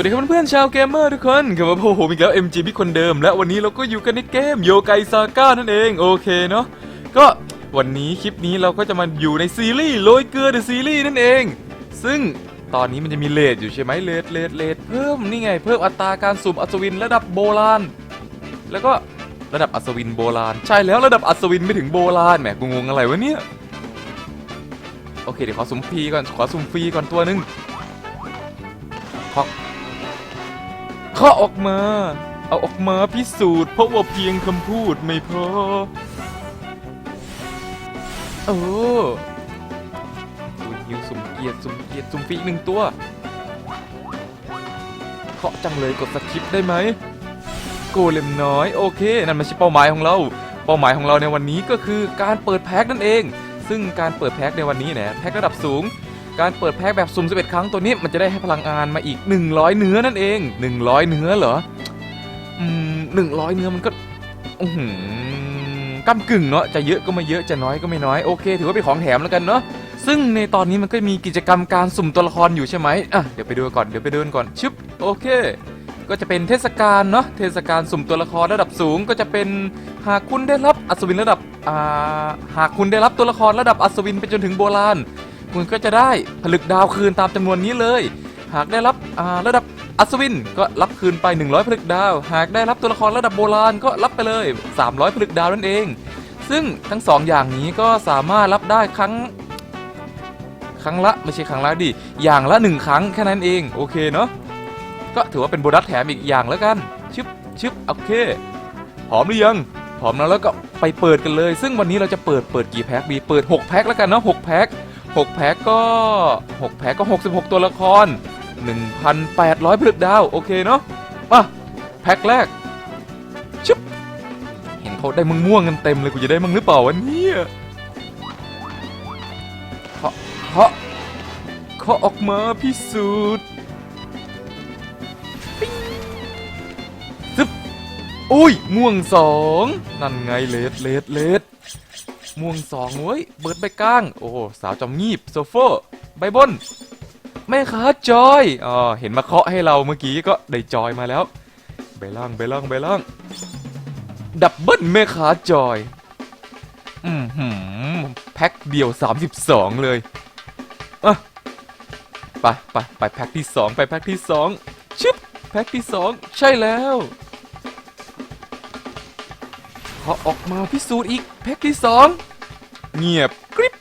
วัสดีครับเพื่อนๆชาวเกมเมอร์ทุกคนกับผมโฮมอีกแล้ว MG พี่คนเดิม และวันนี้เราก็อยู่กันในเกมโยไกซาก้านั่นเองโอเคเนาะก็วันนี้คลิปนี้เราก็จะมาอยู่ในซีรีส์โรยเกลือเดอะซีรีส์นั่นเอง ซึ่งตอนนี้มันจะมีเลทอยู่ใช่ไหมเลทเลทเลทเพิ่มนี่ไง เพิ่มอัตราการสุ่มอัศวินระดับโบราณ แล้วก็ระดับอัศวินโบราณ ใช่แล้วระดับอัศวินไม่ถึงโบราณแหมกูงงอะไรวะเนี่ยโอเคเดี๋ยวขอสุ่มฟรีก่อนขอสุ่มฟรีก่อนตัวหนึง เคาะออกมา เอาออกมาพิสูจน์เพราะว่าเพียงคำพูดไม่พอ โอ้ดูยิวสมเกียรติสมเกียรติสมฟีอีกหนึ่งตัวเคาะจังเลยกดสคิปได้ไหมโกเลมน้อยโอเค นั่นไม่ใช่เป้าหมายของเรา เป้าหมายของเราในวันนี้ก็คือการเปิดแพ็คนั่นเอง ซึ่งการเปิดแพ็คในวันนี้เนี่ยแพ็คระดับสูง การเปิดแพ็คแบบสุ่ม11 ครั้งตัวนี้มันจะได้ให้พลังงานมาอีก 100 เนื้อนั่นเอง 100 เนื้อเหรออืม100 เนื้อมันก็อือหือกำกึ่งเนาะจะเยอะก็ไม่เยอะจะน้อยก็ไม่น้อยโอเค ถือว่าเป็นของแถมแล้วกันเนาะซึ่งในตอนนี้มันก็มีกิจกรรมการสุ่มตัวละครอยู่ใช่ไหมอะเดี๋ยวไปดูก่อนเดี๋ยวไปดูกันก่อนชึบโอเค ก็จะเป็นเทศกาลเนาะเทศกาลสุ่มตัวละครระดับสูงก็จะเป็นหากคุณได้รับอัศวินระดับอ่าหากคุณได้รับตัวละครระดับอัศวินไปจนถึงโบราณ คุณก็จะได้ผลึกดาวคืนตามจำนวนนี้เลย หากได้รับระดับอัศวินก็รับคืนไป 100 ผลึกดาว หากได้รับตัวละครระดับโบราณก็รับไปเลย 300 ผลึกดาวนั่นเอง ซึ่งทั้งสองอย่างนี้ก็สามารถรับได้ครั้ง ครั้งละไม่ใช่ครั้งละดิอย่างละหนึ่งครั้งแค่นั้นเองโอเคเนาะก็ถือว่าเป็นโบนัสแถมอีกอย่างแล้วกันชึบชึบโอเคพร้อมหรือยังพร้อมแล้วแล้วก็ไปเปิดกันเลย ซึ่งวันนี้เราจะเปิดเปิดกี่แพ็คดีเปิด 6 แพ็คแล้วกันเนาะ6แพ็ค 6 แพ็คก็ 6 แพ็คก็ 66 ตัวละคร 1,800ผลึกดาว โอเคเนาะมาแพ็คแรกชึบเห็นเขาได้มึงม่วงกันเต็มเลยกูจะได้มึงหรือเปล่าวะเนี่ยเคาะเคาะเคาะออกมาพิสูจน์ซึบอุ้ยม่วงสองนั่นไงเลดเลดเลด ม่วงสองเว้ย เบิร์ดใบก้าง โอ้สาวจอมงีบโซโฟใบบน แม่ค้าจอยอ๋อเห็นมาเคาะให้เราเมื่อกี้ก็ได้จอยมาแล้วใบล่างใบล่างใบล่าง ดับเบิลแม่ค้าจอย อืมหืมแพ็คเดียว 32 เลยอะไปไปไปแพ็คที่ 2 ไปแพ็คที่ 2 ชึบแพ็คที่ 2 ใช่แล้ว อออกมาพิสูจน์อีกแพ็คที่2เงียบกริบ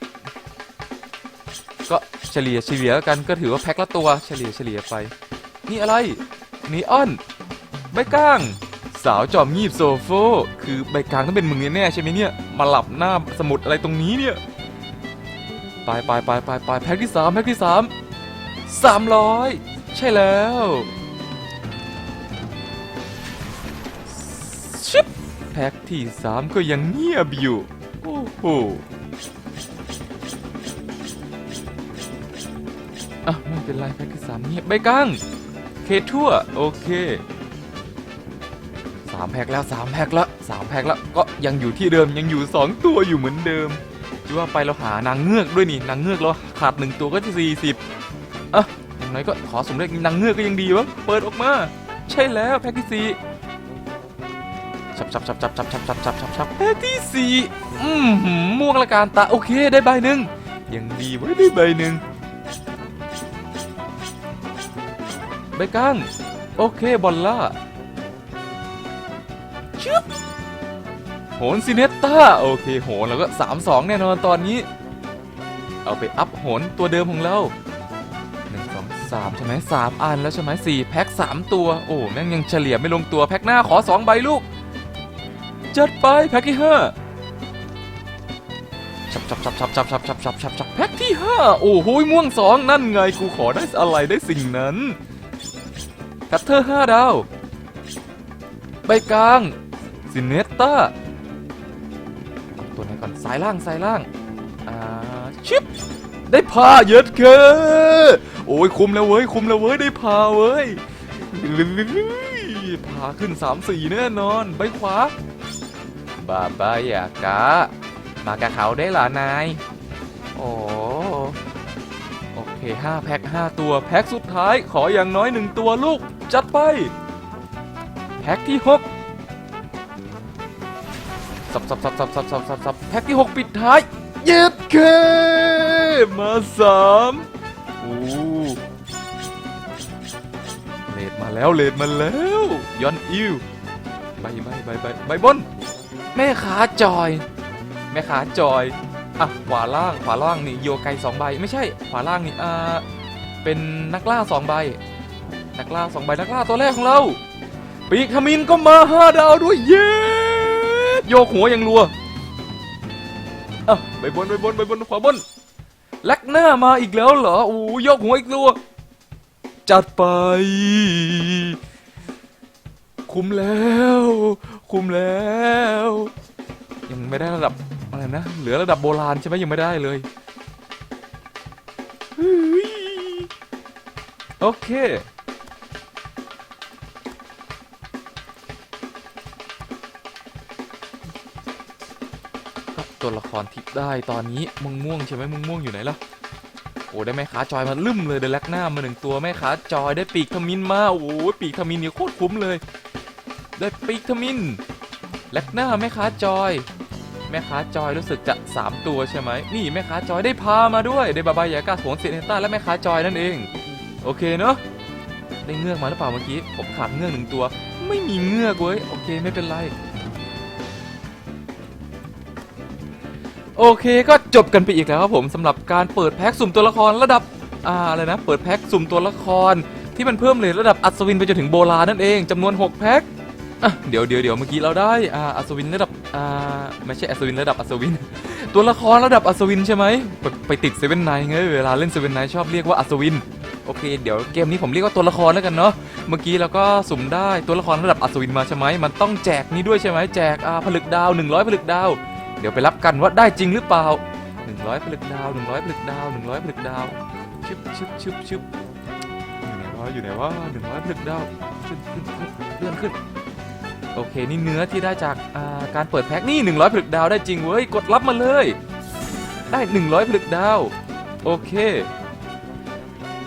ก็เฉลี่ยเฉลี่ยกันก็ถือว่าแพ็คละตัวเฉลี่ยเฉลี่ยไป นี่อะไรนีออนใบก้าง สาวจอมงีบโซโฟคือใบกลางต้องเป็นมึงแน่ใช่ไหมเนี่ยมาหลับหน้าสมุดอะไรตรงนี้เนี่ยไปไปไปไปไปแพ็คที่สามแพ็คที่สามสามร้อยใช่แล้ว แพ็คที่สามก็ยังเงียบอยู่ โอ้โหอะไม่เป็นไรแพ็คที่สามเงียบ ใบกังเคทั่ว โอเคสามแพ็คแล้วสามแพ็คแล้วสามแพ็คแล้วก็ยังอยู่ที่เดิมยังอยู่สองตัวอยู่เหมือนเดิมจะว่าไปเราหานางเงือกด้วยนี่นางเงือกเราขาดหนึ่งตัวก็จะสี่สิบอะอย่างน้อยก็ขอสมเลขนางเงือกก็ยังดีวะเปิดออกมา ใช่แล้วแพ็คที่สี่ ชับชับชับชับชับชับชับชับชับชับแพ็คที่สี่อืมห่วงละการตาโอเคได้ใบหนึ่งยังดีไว้ได้ใบหนึ่งใบก้างโอเคบอลล่าชึบโหนซิเนตต้าโอเคโหนแล้วก็3-2แน่นอนตอนนี้ เอาไปอัพโหนตัวเดิมของเรา1 2 3ใช่ไหม3อันแล้วใช่ไหม4แพ็ค3ตัว โอ้แม่งยังเฉลี่ยไม่ลงตัวแพ็คหน้าขอ2ใบลูก จัดไปแพ็คที่5ชับชับชับชับชับชับชับชับชับชับแพ็คที่5โอ้โหม่วงสองนั่นไงกูขอได้อะไรได้สิ่งนั้นแพทเทอร์5ดาวใบกลางซินเนตตาตัวไหนก่อนสายล่างสายล่างอ่าชิปได้พาเยอะเคโอ้ยคุมแล้วเว้ยคุมแล้วเว้ยได้พาเว้ยพาขึ้น3 4แน่นอนใบขวา บาบายากะ มากับเขาได้เหรอนาย โอ้โอเคเค5แพ็ค5ตัว แพ็คสุดท้ายขออย่างน้อย1ตัวลูก จัดไป แพ็คที่6สับสับสับสับสับสับสับสับแพ็คที่6ปิดท้ายเย็ดเคมาสามโอ้เลดมาแล้วเลดมาแล้วย้อนอิวใบใบใบใบใบบน แม่ขาจอย แม่ขาจอยอะขวาล่างขวาล่างนี่โยไกสองใบ ไม่ใช่ขวาล่างนี่อ่าเป็นนักล่าสองใบ นักล่าสองใบนักล่าตัวแรกของเรา ปีกขมินก็มาห้าดาวด้วยเย้โยกหัวอย่างรัวอะไปบนไปบนไปบนขวาบนแลักหน้ามาอีกแล้วเหรอโอ้ยกหัวอีกรัวจัดไป คุมแล้ว คุมแล้ว ยังไม่ได้ระดับอะไรนะ เหลือระดับโบราณใช่ไหมยังไม่ได้เลยโอเคตัวละครที่ได้ตอนนี้มึงม่วงใช่ไหมมึงม่วงอยู่ไหนล่ะโอ้ได้แม่ขาจอยมาลืมเลยเดลักหน้ามาหนึ่งตัวแม่ขาจอยได้ปีกทมินมาโอ้ปีกทมินเนี่ยโคตรคุ้มเลย ได้ปีกทมินแลกหน้าแม่ขาจอย แม่ค้าจอยรู้สึกจะ 3 ตัวใช่ไหมนี่แม่ค้าจอยได้พามาด้วยได้บาบายากาสวนเซเนต้าและแม่ค้าจอยนั่นเอง โอเคเนาะได้เงือกมาหรือเปล่าเมื่อกี้ผมขาดเงือกหนึ่งตัว ไม่มีเงือกเว้ยโอเคไม่เป็นไรโอเคก็จบกันไปอีกแล้วครับผมสำหรับการเปิดแพ็คสุ่มตัวละครระดับอ่าอะไรนะ เปิดแพ็คสุ่มตัวละครที่มันเพิ่มเลทระดับอัศวินไปจนถึงโบราณนั่นเองจำนวน 6 แพ็ค อะเดี๋ยวเดี๋ยวเดี๋ยวเมื่อกี้เราได้อ่าอัศวินระดับอ่าไม่ใช่อัศวินระดับอัศวิน ตัวละครระดับอัศวินใช่ไหมไปไปติดเซเว่นไนไงเวลาเล่นเซเว่นไนชอบเรียกว่าอัศวินโอเคเดี๋ยวเกมนี้ผมเรียกว่าตัวละครแล้วกันเนาะเมื่อกี้เราก็สุ่มได้ตัวละครระดับอัศวินมาใช่ไหมมันต้องแจกนี้ด้วยใช่ไหมแจกอ่าผลึกดาว 100 ผลึกดาว เดี๋ยวไปรับกันว่าได้จริงหรือเปล่า 100 ผลึกดาว 100 ผลึกดาว 100 ผลึกดาวชึบชึบชึบชึบอยู่ไหนวะอยู่ไหนวะ100 ผลึกดาวขึ้นขึ้นขึ้นเลื่อนขึ้น โอเค นี่เนื้อที่ได้จากาการเปิดแพ็คนี่ 100ผลึกดาวได้จริงเว้ย กดรับมาเลย ได้ 100ผลึกดาว โอเค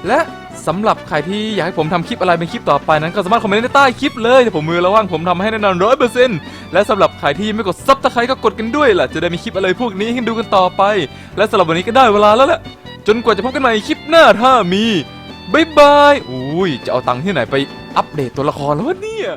และสำหรับใครที่อยากให้ผมทำคลิปอะไรเป็นคลิปต่อไปนั้นก็สามารถคอมเมนต์ในใต้คลิปเลยเดี๋ยวผมมือระว่างผมทำให้แน่นอนร้อยเปอร์เซ็นต์และสำหรับใครที่ไม่กดซับตะไคร้ก็กดกันด้วยล่ะ จะได้มีคลิปอะไรพวกนี้ให้ดูกันต่อไป และสำหรับวันนี้ก็ได้เวลาแล้วแหละจนกว่าจะพบกันใหม่คลิปหน้าถ้ามีบายบายอุ้ยจะเอาตังค์ที่ไหนไปอัปเดตตัวละครแล้วเนี่ย